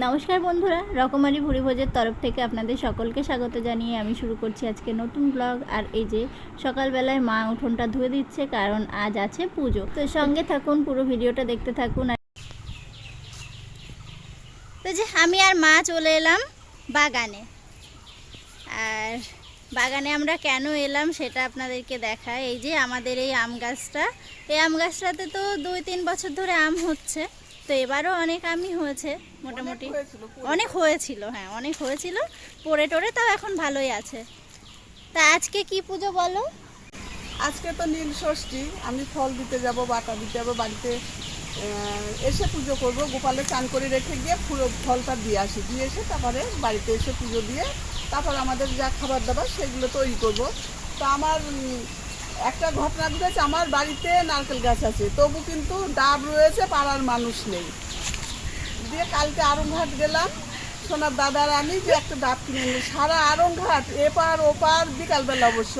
নমস্কার বন্ধুরা, রকমারি ভুরিভোজের তরফ থেকে আপনাদের সকলকে স্বাগত জানিয়ে আমি শুরু করছি আজকে নতুন ব্লগ আর এই যে সকালবেলায় মা উঠোনটা ধুয়ে দিচ্ছে, কারণ আজ আছে পুজো। তো সঙ্গে থাকুন, পুরো ভিডিওটা দেখতে থাকুন। তো যে আমি আর মা চলে এলাম বাগানে। আর বাগানে আমরা কেন এলাম সেটা আপনাদেরকে দেখায়। এই যে আমাদের এই আম গাছটা। এই আম গাছটাতে তো দুই তিন বছর ধরে আম হচ্ছে। তো এবারও অনেক আমি হয়েছে মোটামুটি। অনেক হয়েছিল হ্যাঁ অনেক হয়েছিল। পড়ে টরে তাও এখন ভালোই আছে। তা আজকে কি পুজো বলো? আজকে তো নীল ষষ্ঠী আমি ফল দিতে যাব বাটা দিতে যাব বাড়িতে এসে পুজো করব। গোপালে চান করে রেখে গিয়ে পুরো ফলটা দিয়ে আসি। দিয়ে এসে তারপরে বাড়িতে এসে পুজো দিয়ে তারপর আমাদের যা খাবার দাবার সেগুলো তৈরি করব। তো আমার একটা ঘটনা ঘটেছে, আমার বাড়িতে নারকেল গাছ আছে। তবু কিন্তু ডাব রয়েছে, পাড়ার মানুষ নেই। দিয়ে কালকে আরংঘাট গেলাম, সোনার দাদার আমি যে একটা ডাব কিনে নিই সারা আরংঘাট, এপার ওপার, বিকালবেলা অবশ্য।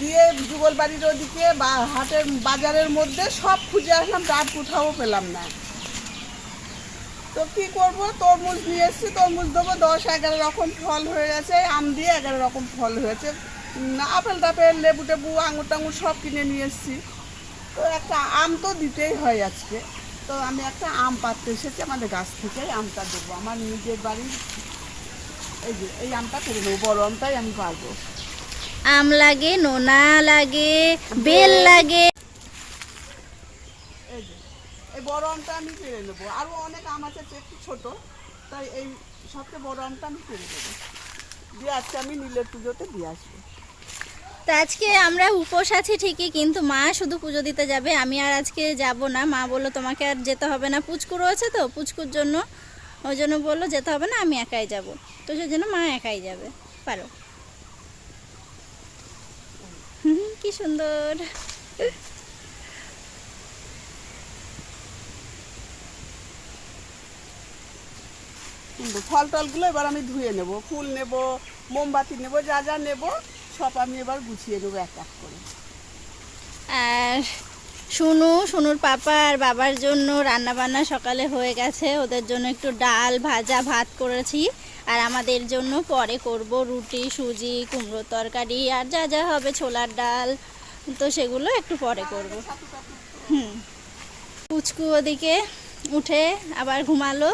দিয়ে যুগল বাড়ির ওদিকে বা হাটের বাজারের মধ্যে সব খুঁজে আসলাম, ডাব কোথাও পেলাম না। তো কি করব? তরমুজ নিয়ে এসেছি, তরমুজ দেবো, দশ এগারো রকম ফল হয়ে গেছে, আম দিয়ে এগারো রকম ফল হয়েছে। আপেল টাপেল লেবু টেবু আঙুর টাঙুর সব কিনে নিয়ে এসেছি। তো একটা আম তো দিতেই হয় আজকে। তো আমি একটা আম পাততে এসেছি আমাদের গাছ থেকে আমটা দেবো। আমার নিজের বাড়ির এই যে এই আমটা করে নেব বড় আমটাই আমি পারব আম লাগে নোনা লাগে বেল লাগে। এই যে এই বড় আমটা আমি পেরে নেব আরও অনেক আম আছে একটু ছোট। তাই এই সবচেয়ে বড় আমটা আমি পেরে নেব দিয়ে আজকে আমি নীলের পুজোতে দিয়ে আসব। তো আজকে আমরা উপোস আছি ঠিকই, কিন্তু মা শুধু পুজো দিতে যাবে। আমি আর আজকে যাব না। মা বলল, তোমাকে আর যেতে হবে না। পুচকু রয়েছে তো, পুচকুর জন্য, ওই জন্য বলল, যেতে হবে না, আমি একাই যাব। তো সেই জন্য মা একাই যাবে। পারো? কি সুন্দর। ফল টলগুলো এবার আমি ধুয়ে নেব। ফুল নেব, মোমবাতি নেব, যা যা নেব। সব আমি এবার গুছিয়ে দেবো এক এক করে। আর শুনু শুনুর পাপা আর বাবার জন্য রান্না বান্না সকালে হয়ে গেছে। ওদের জন্য একটু ডাল ভাজা ভাত করেছি। আর আমাদের জন্য পরে করব রুটি, সুজি কুমড়োর তরকারি, আর যা যা হবে ছোলার ডাল, তো সেগুলো একটু পরে করব। হুম। পুচকু ওদিকে উঠে আবার ঘুমালো।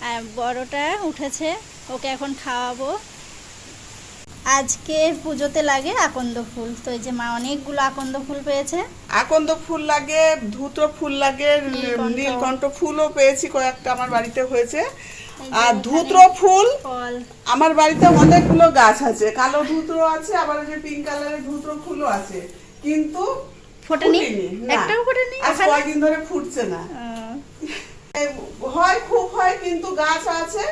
আর বড়টা উঠেছে, ওকে এখন খাওয়াবো। আজকে পুজোতে লাগে আকন্দ ফুল। তো এই যে মা অনেকগুলো আকন্দ ফুল পেয়েছে। আকন্দ ফুল লাগে ধুত ফুল লাগে নীলকণ্ঠ। ফুলও পেয়েছি কয়েকটা আমার বাড়িতে হয়েছে। আর ধুত্র ফুল আমার বাড়িতে অনেকগুলো গাছ আছে। কালো ধুত্র আছে আবার যে পিঙ্ক কালারের ধুত্র ফুলও আছে। কিন্তু ফোটেনি। একটাও ফোটেনি? ওখানে? কয়েকদিন ধরে ফুটছে না। হয় খুব হয় কিন্তু গাছ আছে।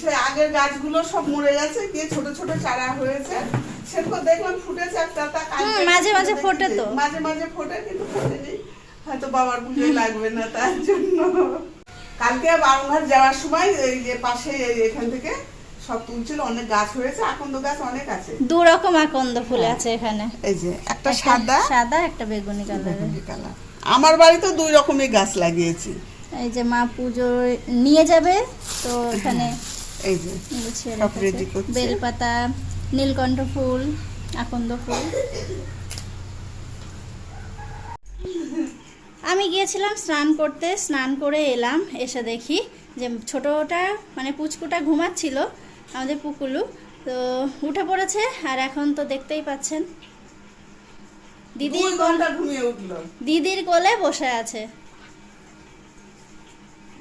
সে আগের গাছগুলো সব মরে গেছে গিয়ে ছোট ছোট চারা হয়েছে। সেগুলো দেখলাম ফুটেছে একটা তা মাঝে মাঝে ফোটে তো। মাঝে মাঝে ফোটে কিন্তু ফোটেনি। হয়তো বাবার পুজোয় লাগবে না তার জন্য। কালকে বারংঘাট যাওয়ার সময় এই যে পাশে এখান থেকে সব তুলছিল অনেক গাছ হয়েছে আকন্দ গাছ অনেক আছে। দু রকম আকন্দ ফুল আছে এখানে। এই যে একটা সাদা সাদা একটা বেগুনি কালার। আমার বাড়িতে দুই রকমের গাছ লাগিয়েছি। এই যে মা পুজো নিয়ে যাবে তো এখানে এই যে। বেলপাতা নীলকণ্ঠ ফুল আকন্দ ফুল। আমি গিয়েছিলাম স্নান করতে স্নান করে এলাম এসে দেখি যে ছোটোটা মানে পুচকুটা ঘুমাচ্ছিল আমাদের পুকুলু তো উঠে পড়েছে আর এখন তো দেখতেই পাচ্ছেন। দিদির দিদির কোলে বসে আছে।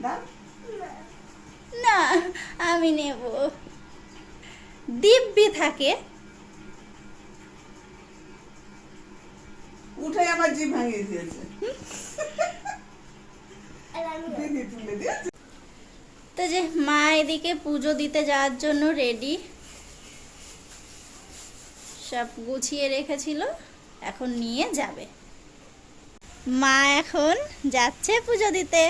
দেখ না আমি নেব। দিব্যি থাকে। উঠে আমার জিভ ভাঙিয়ে দিয়েছে। তো যে মা এদিকে পুজো দিতে যাওয়ার জন্য রেডি সব গুছিয়ে রেখেছিল এখন নিয়ে যাবে। মা এখন যাচ্ছে পুজো দিতে।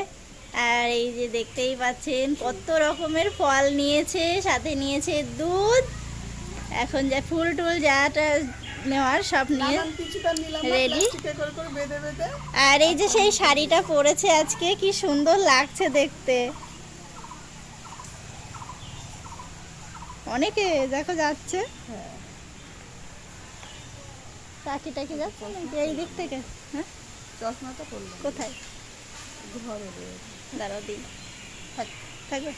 আর এই যে দেখতেই পাচ্ছেন কত রকমের ফল নিয়েছে সাথে নিয়েছে দুধ। এখন যা ফুল টুল যাটা নেওয়ার সব নিয়ে বেঁধে আর এই যে সেই শাড়িটা পরেছে আজকে কি সুন্দর লাগছে দেখতে। অনেকে দেখো যাচ্ছে। হ্যাঁ। টাকি টাকি যাচ্ছে এই দিক থেকে হ্যাঁ? চশমাটা কোথায়? ঘরে রয়েছে। দাঁড়াও দিই থাক থাকবে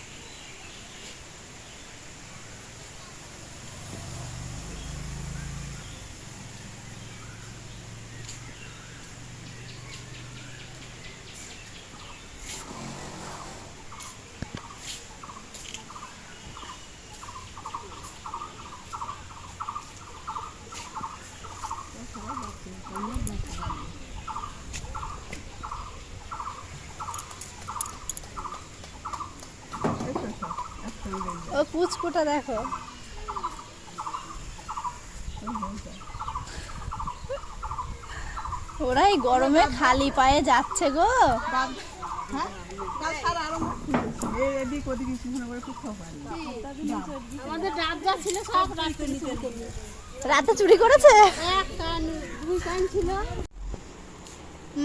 এসো, এসো, একসঙ্গে যাই। ও পুচকুটা দেখো। ওরা এই গরমে খালি পায়ে যাচ্ছে গো। রাতে চুরি করেছে?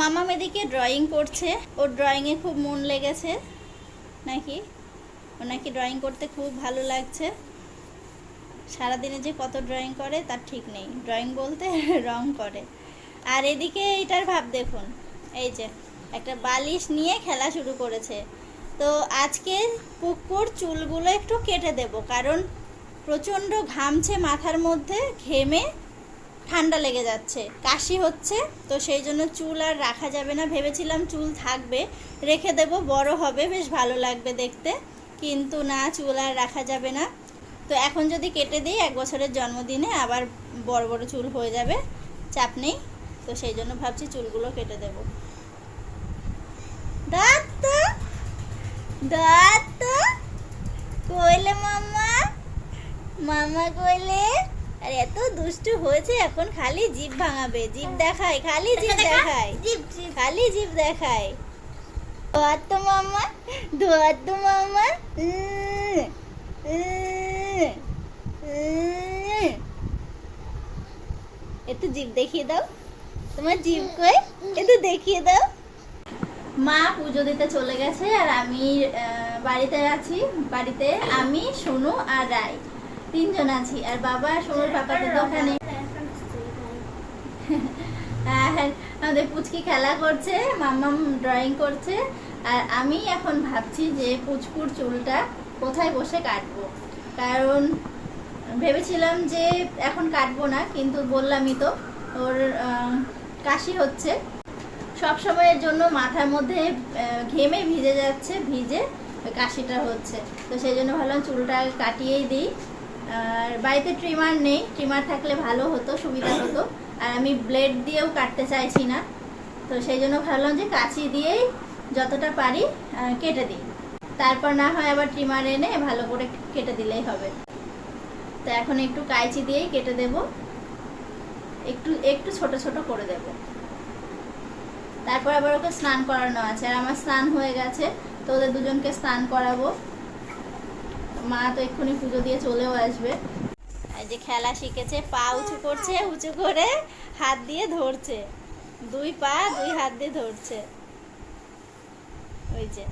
মামা মেদিকে ড্রয়িং করছে। ওর ড্রয়িংয়ে খুব মন লেগেছে। নাকি? ও নাকি ড্রয়িং করতে খুব ভালো লাগছে। সারাদিনে যে কত ড্রয়িং করে, তার ঠিক নেই। ড্রয়িং বলতে রং করে। আর এদিকে এইটার ভাব দেখুন, এই যে একটা বালিশ নিয়ে খেলা শুরু করেছে। তো আজকে পুকুর চুলগুলো একটু কেটে দেব, কারণ প্রচণ্ড ঘামছে মাথার মধ্যে, ঘেমে ঠান্ডা লেগে যাচ্ছে, কাশি হচ্ছে, তো সেই জন্য চুল আর রাখা যাবে না। ভেবেছিলাম চুল থাকবে, রেখে দেব, বড় হবে, বেশ ভালো লাগবে দেখতে। কিন্তু না চুল আর রাখা যাবে না। তো এখন যদি কেটে দিই এক বছরের জন্মদিনে আবার বড় বড় চুল হয়ে যাবে। চাপ নেই। তো সেই জন্য ভাবছি চুলগুলো কেটে দেব। দাঁত! দাঁত! কইলে মামা? মামা কইলে? আর এত দুষ্টু হয়েছে এখন। খালি জিভ ভাঙাবে। জিভ দেখায় খালি জিভ দেখায়। খালি জিভ দেখায়। ধোয়ার মামা ধোয়ার মামা। একটু জিভ দেখিয়ে দাও। তোমার জিভ কই? একটু দেখিয়ে দাও। মা পুজো দিতে চলে গেছে আর আমি বাড়িতে আছি। বাড়িতে আমি, সোনু আর রায় তিনজন আছি। আর বাবা, সোনুর পাপা দোকানে আর আমাদের পুচকি খেলা করছে, মাম্মাম ড্রয়িং করছে। আর আমি এখন ভাবছি যে পুচকুর চুলটা কোথায় বসে কাটবো? কারণ ভেবেছিলাম যে এখন কাটবো না, কিন্তু বললামই তো, ওর কাশি হচ্ছে। সব সময়ের জন্য মাথার মধ্যে ঘেমে ভিজে যাচ্ছে, ভিজে কাশিটা হচ্ছে। তো সেই জন্য ভাবলাম চুলটা কাটিয়েই দিই। আর বাড়িতে ট্রিমার নেই ট্রিমার থাকলে ভালো হতো, সুবিধা হতো। আর আমি ব্লেড দিয়েও কাটতে চাইছি না। তো সেই জন্য ভাবলাম যে কাঁচি দিয়েই যতটা পারি কেটে দিই। তারপর না হয় আবার ট্রিমার এনে ভালো করে কেটে দিলেই হবে। তো এখন একটু কাইচি দিয়েই কেটে দেব। একটু একটু ছোট ছোট করে দেবো। তারপর আবার ওকে স্নান করানো আছে। আর আমার স্নান হয়ে গেছে, তো ওদের দুজনকে স্নান করাবো। মা তো এক্ষুনি পুজো দিয়ে চলেও আসবে। যে খেলা শিখেছে, পা উঁচু করছে, উঁচু করে হাত দিয়ে ধরছে। দুই পা, দুই হাত দিয়ে ধরছে। ওই যে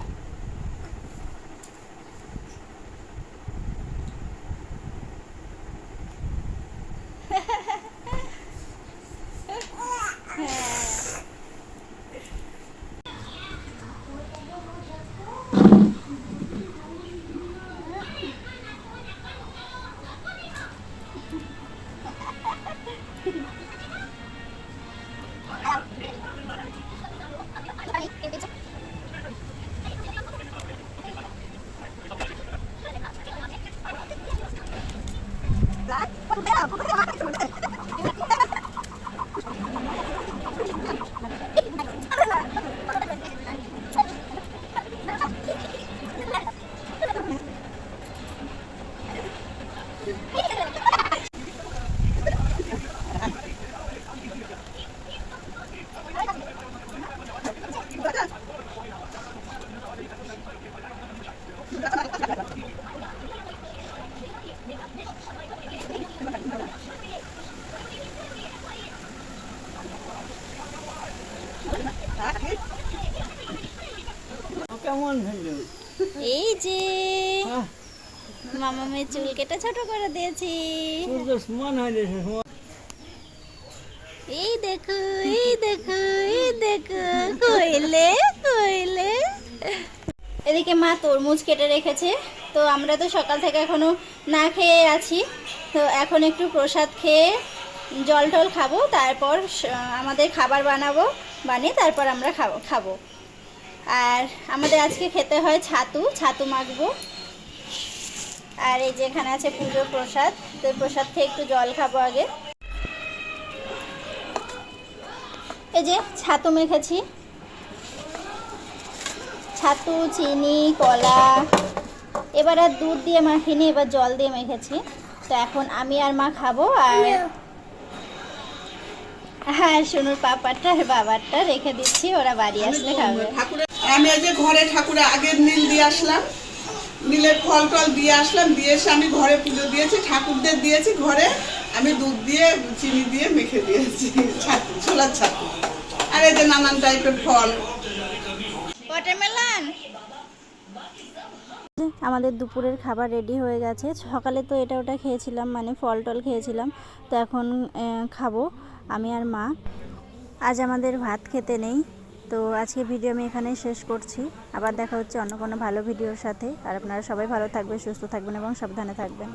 মামামের চুল কেটে ছোট করে দিয়েছি। এই দেখো এই দেখো এই দেখো, কইলে কইলে। এদিকে মা তরমুজ কেটে রেখেছে। তো আমরা তো সকাল থেকে এখনও না খেয়ে আছি। তো এখন একটু প্রসাদ খেয়ে জল টল খাব, তারপর আমাদের খাবার বানাবো, বানিয়ে তারপর আমরা খাব খাব। আর আমাদের আজকে খেতে হয় ছাতু ছাতু মাখবো। আর এই যে এখানে আছে পুজোর প্রসাদ তো প্রসাদ খেয়ে একটু জল খাব আগে। এই যে ছাতু মেখেছি। ছাতু চিনি কলা এবার আর দুধ দিয়ে মাখিনি এবার জল দিয়ে মেখেছি। তো এখন আমি আর মা খাব আর হ্যাঁ শুনুর পাপারটা আর বাবারটা রেখে দিচ্ছি ওরা বাড়ি আসলে খাবে। আমি এই যে ঘরে ঠাকুরে আগের নীল দিয়ে আসলাম। নীলের ফল টল দিয়ে আসলাম দিয়ে এসে আমি ঘরে পুজো দিয়েছি ঠাকুরদের দিয়েছি ঘরে। আমি দুধ দিয়ে চিনি দিয়ে মেখে দিয়েছি ছাতু ছোলার ছাতু। আর এই যে নানান টাইপের ফল। ওয়াটারমেলন আমাদের দুপুরের খাবার রেডি হয়ে গেছে। সকালে তো এটা ওটা খেয়েছিলাম মানে ফল টল খেয়েছিলাম। তো এখন খাব আমি আর মা। আজ আমাদের ভাত খেতে নেই। তো আজকে ভিডিও আমি এখানেই শেষ করছি। আবার দেখা হচ্ছে অন্য কোনো ভালো ভিডিওর সাথে। আর আপনারা সবাই ভালো থাকবেন, সুস্থ থাকবেন এবং সাবধানে থাকবেন।